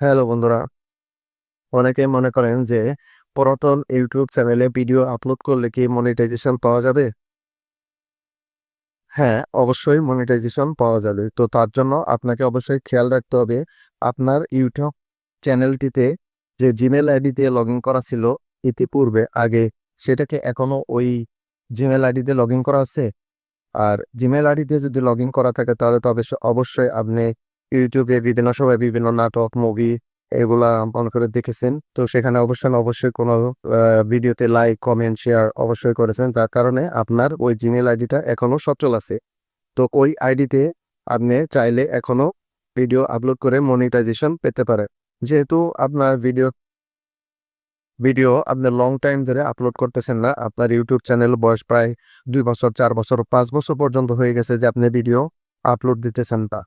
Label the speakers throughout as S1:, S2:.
S1: Hello বন্ধুরা অনেকে মনে করেন যে পুরাতন ইউটিউব চ্যানেলে ভিডিও আপলোড করলে কি মনিটাইজেশন পাওয়া যাবে? হ্যাঁ অবশ্যই মনিটাইজেশন পাওয়া যাবে। তো তার জন্য আপনাকে অবশ্যই খেয়াল রাখতে হবে, আপনার ইউটিউব চ্যানেলটিতে যে জিমেল আইডি দিয়ে লগ ইন করা ছিল ইতিপূর্বে, আগে সেটাকে এখনও ওই জিমেল আইডি দিয়ে লগ ইন করা আছে। আর জিমেল আইডি দিয়ে যদি লগ ইন করা থাকে তাহলে তো অবশ্য- অবশ্যই আপনি ইউটিউবে বিভিন্ন সময় বিভিন্ন নাটক মুভি এগুলা মনে করে দেখেছেন। তো সেখানে অবশ্যই অবশ্যই কোনো ভিডিওতে লাইক কমেন্ট শেয়ার অবশ্যই করেছেন। যার কারণে আপনার ওই জিমেল আইডিটা এখনও সচল আছে। তো ওই আইডিতে আপনি চাইলে এখনও ভিডিও আপলোড করে মনিটাইজেশন পেতে পারেন। যেহেতু আপনার ভিডিও ভিডিও আপনি লং টাইম ধরে আপলোড করতেছেন না, আপনার ইউটিউব চ্যানেল বয়স প্রায় দুই বছর, চার বছর, পাঁচ বছর পর্যন্ত হয়ে গেছে যে আপনি ভিডিও আপলোড দিতেছেন না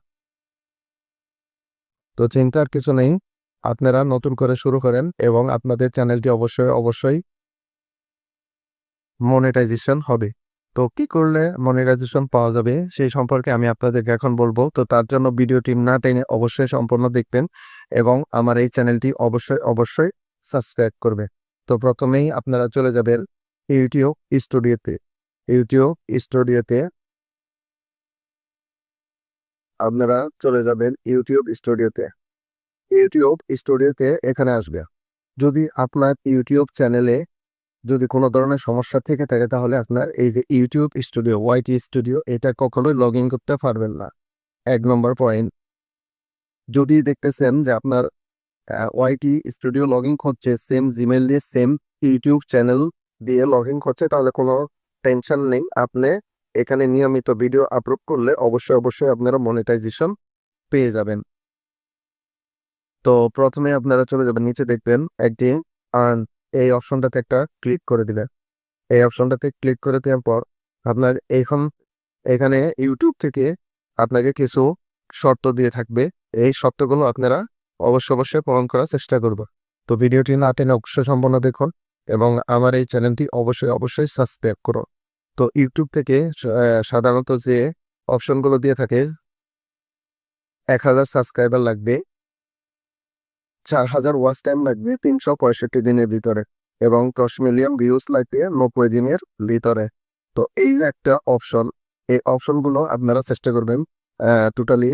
S1: তো চিন্তার কিছু নেই। আপনারা নতুন করে শুরু করেন এবং আপনাদের চ্যানেলটি অবশ্যই অবশ্যই মনিটাইজেশন হবে। তো কি করলে মনিটাইজেশন পাওয়া যাবে সেই সম্পর্কে আমি আপনাদেরকে এখন বলব। তো তার জন্য ভিডিওটি না টেনে অবশ্যই সম্পূর্ণ দেখবেন এবং আমার এই চ্যানেলটি অবশ্যই অবশ্যই সাবস্ক্রাইব করবে। তো প্রথমেই আপনারা চলে যাবেন ইউটিউব স্টুডিওতে। ইউটিউব স্টুডিওতে আপনারা চলে যাবেন ইউটিউব স্টুডিওতে ইউটিউব স্টুডিওতে এখানে আসবে। যদি আপনার ইউটিউব চ্যানেলে যদি কোনো ধরনের সমস্যা থেকে থাকে, তাহলে আপনার এই যে ইউটিউব স্টুডিও ওয়াইটি স্টুডিও এটা কখনোই লগ ইন করতে পারবেন না। এক নম্বর পয়েন্ট যদি দেখতেছেন যে আপনার ওয়াইটি স্টুডিও লগ ইন করছে সেম জিমেল দিয়ে সেম ইউটিউব চ্যানেল দিয়ে লগ ইন করছে, তাহলে কোনো টেনশন নেই। আপনি এখানে নিয়মিত ভিডিও আপলোড করলে অবশ্যই অবশ্যই আপনারা মনিটাইজেশন পেয়ে যাবেন। তো প্রথমে আপনারা চলে যাবেন, নিচে দেখবেন একটি আর্ন এই অপশনটাতে একটা ক্লিক করে দিবেন এই অপশনটাতে ক্লিক করে দেওয়ার পর আপনার এখন, এখানে ইউটিউব থেকে আপনাকে কিছু শর্ত দিয়ে থাকবে। এই শর্তগুলো আপনারা অবশ্যই অবশ্যই পূরণ করার চেষ্টা করব। তো ভিডিওটি না টেনে অবশ্যই সম্পূর্ণ দেখুন এবং আমার এই চ্যানেলটি অবশ্যই অবশ্যই সাবস্ক্রাইব করুন। তো ইউটিউব থেকে সাধারণত যে অপশনগুলো দিয়ে থাকে, এক হাজার সাবস্ক্রাইবার লাগবে, চার হাজার ওয়াচ টাইম লাগবে তিনশো পঁয়ষট্টি দিনের ভিতরে এবং দশ মিলিয়ন ভিউজ লাগবে নব্বই দিনের ভিতরে। তো এই একটা অপশন এই অপশনগুলো আপনারা চেষ্টা করবেন টোটালি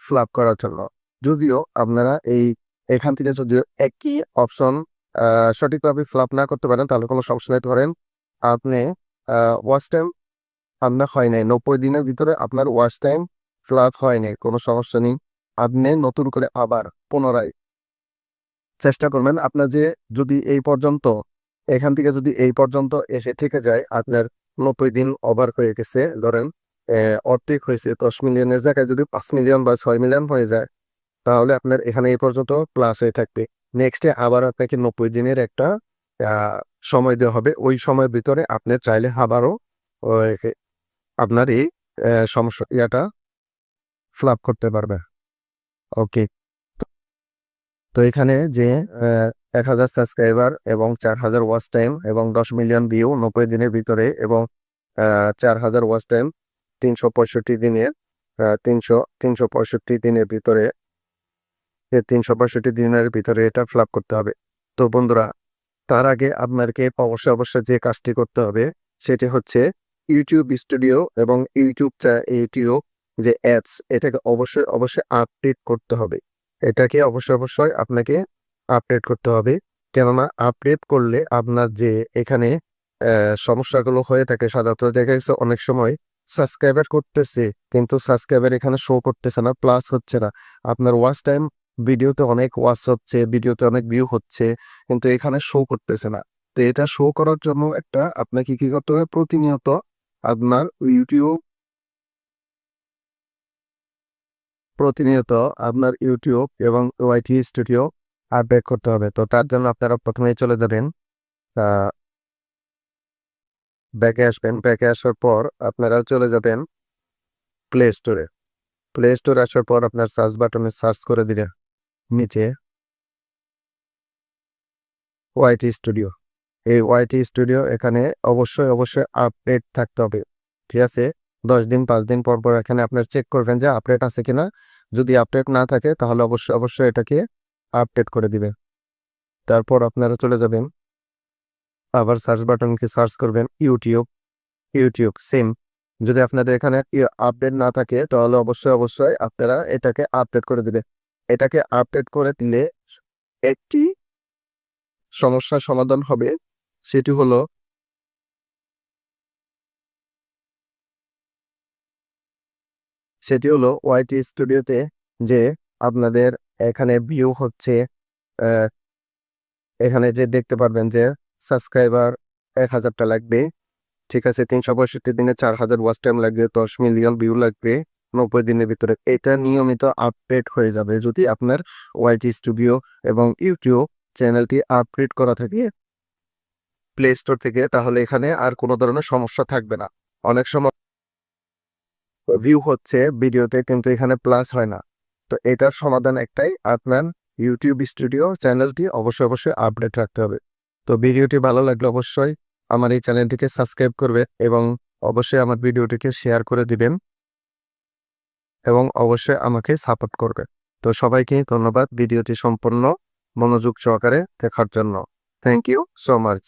S1: ফ্লাপ করার জন্য। যদিও আপনারা এই, এখান থেকে যদিও একই অপশন সঠিকভাবে ফ্লাপ না করতে পারেন, তাহলে কোনো সমস্যা নেই। ধরেন আপনি ওয়াচ টাইম আপনার হয় নাই, নব্বই দিনের ভিতরে আপনার ওয়াচ টাইম ফ্লাপ হয় নাই, কোনো সমস্যা নেই। আপনি নতুন করে আবার পুনরায় চেষ্টা করবেন, আপনার যে যদি এই পর্যন্ত, এখান থেকে যদি এই পর্যন্ত এসে থেকে যায়, আপনার নব্বই দিন ওভার হয়ে গেছে, ধরেন অর্ধেক হয়েছে, দশ মিলিয়নের জায়গায় যদি পাঁচ মিলিয়ন বা ছয় মিলিয়ন হয়ে যায়, তাহলে আপনার এখানে এই পর্যন্ত প্লাস হয়ে থাকবে। নেক্সটে আবার আপনাকে নব্বই দিনের একটা সময় দেওয়া হবে। ওই সময়ের ভিতরে আপনি চাইলে আবারও আপনার এই সমস্যা, ইয়াটা ফ্লাপ করতে পারবে। ওকে তো এখানে যে এক হাজার সাবস্ক্রাইবার এবং চার হাজার ওয়াচ টাইম এবং দশ মিলিয়ন ভিউ নব্বই দিনের ভিতরে এবং চার হাজার ওয়াচ টাইম তিনশো পঁয়ষট্টি দিনের তিনশো তিনশো পঁয়ষট্টি দিনের ভিতরে তিনশো পঁয়ষট্টি দিনের ভিতরে এটা ফিল করতে হবে। তো বন্ধুরা, তার আগে আপনাকে অবশ্যই অবশ্যই যে কাজটি করতে হবে, সেটি হচ্ছে ইউটিউব স্টুডিও এবং ইউটিউব ইউটিউব যে অ্যাপস এটাকে অবশ্যই অবশ্যই আপডেট করতে হবে। এটাকে অবশ্যই অবশ্যই আপনাকে আপডেট করতে হবে। কেননা আপডেট করলে আপনার যে এখানে সমস্যাগুলো হয়ে থাকে, সাধারণত দেখা গেছে অনেক সময় সাবস্ক্রাইবার করতেছে, কিন্তু সাবস্ক্রাইবার এখানে শো করতেছে না প্লাস হচ্ছে না। আপনার ওয়াচ টাইম ভিডিওতে অনেক ওয়াচ হচ্ছে, ভিডিওতে অনেক ভিউ হচ্ছে, কিন্তু এখানে শো করতেছে না। তো এটা শো করার জন্য একটা আপনাকে কি করতে হবে? প্রতিনিয়ত আপনার ইউটিউব প্রতিনিয়ত আপনার ইউটিউব এবং ওয়াইটি স্টুডিও আপডেট করতে হবে। তো তার জন্য আপনারা প্রথমেই চলে যাবেন ব্যাকে আসবেন। ব্যাকে আসার পর আপনারা চলে যাবেন প্লে স্টোরে প্লে স্টোরে আসার পর আপনার সার্চ বাটনে সার্চ করে দিলে নিচে ওয়াইটি স্টুডিও। এই ওয়াইটি স্টুডিও এখানে অবশ্যই অবশ্যই আপডেট থাকতে হবে, ঠিক আছে? দশ দিন, পাঁচ দিন পর পর এখানে আপনার চেক করবেন যে আপডেট আছে কিনা। যদি আপডেট না থাকে, তাহলে অবশ্যই অবশ্যই এটাকে আপডেট করে দিবে তারপর আপনারা চলে যাবেন। আবার সার্চ বাটনকে সার্চ করবেন ইউটিউব ইউটিউব সেম যদি আপনাদের এখানে আপডেট না থাকে, তাহলে অবশ্যই অবশ্যই আপনারা এটাকে আপডেট করে দিবে এটাকে আপডেট করে দিলে একটি সমস্যার সমাধান হবে। সেটি হলো সেটি হলো ওয়াইটি স্টুডিওতে যে আপনাদের এখানে ভিউ হচ্ছে এখানে যে দেখতে পারবেন যে সাবস্ক্রাইবার এক হাজারটা লাগবে। ঠিক আছে, তিনশো পঁয়ষট্টি দিনে চার হাজার ওয়াচ টাইম লাগবে, দশ মিলিয়ন ভিউ লাগবে। নব্বই দিনের ভিতরে। এটা নিয়মিত আপডেট হয়ে যাবে যদি আপনার ওয়াইটি স্টুডিও এবং ইউটিউব চ্যানেলটি আপডেট করা থাকে প্লে স্টোর থেকে, তাহলে এখানে আর কোনো ধরনের সমস্যা থাকবে না। অনেক সময় ভিউ হচ্ছে ভিডিওতে কিন্তু এখানে প্লাস হয় না। তো এটার সমাধান একটাই, আপনার ইউটিউব স্টুডিও চ্যানেলটি অবশ্যই অবশ্যই আপডেট রাখতে হবে। তো ভিডিওটি ভালো লাগলে অবশ্যই আমার এই চ্যানেলটিকে সাবস্ক্রাইব করবে এবং অবশ্যই আমার ভিডিওটিকে শেয়ার করে দিবেন। এবং অবশ্যই আমাকে সাপোর্ট করবে। তো সবাইকে ধন্যবাদ ভিডিওটি সম্পূর্ণ মনোযোগ সহকারে দেখার জন্য। Thank you so much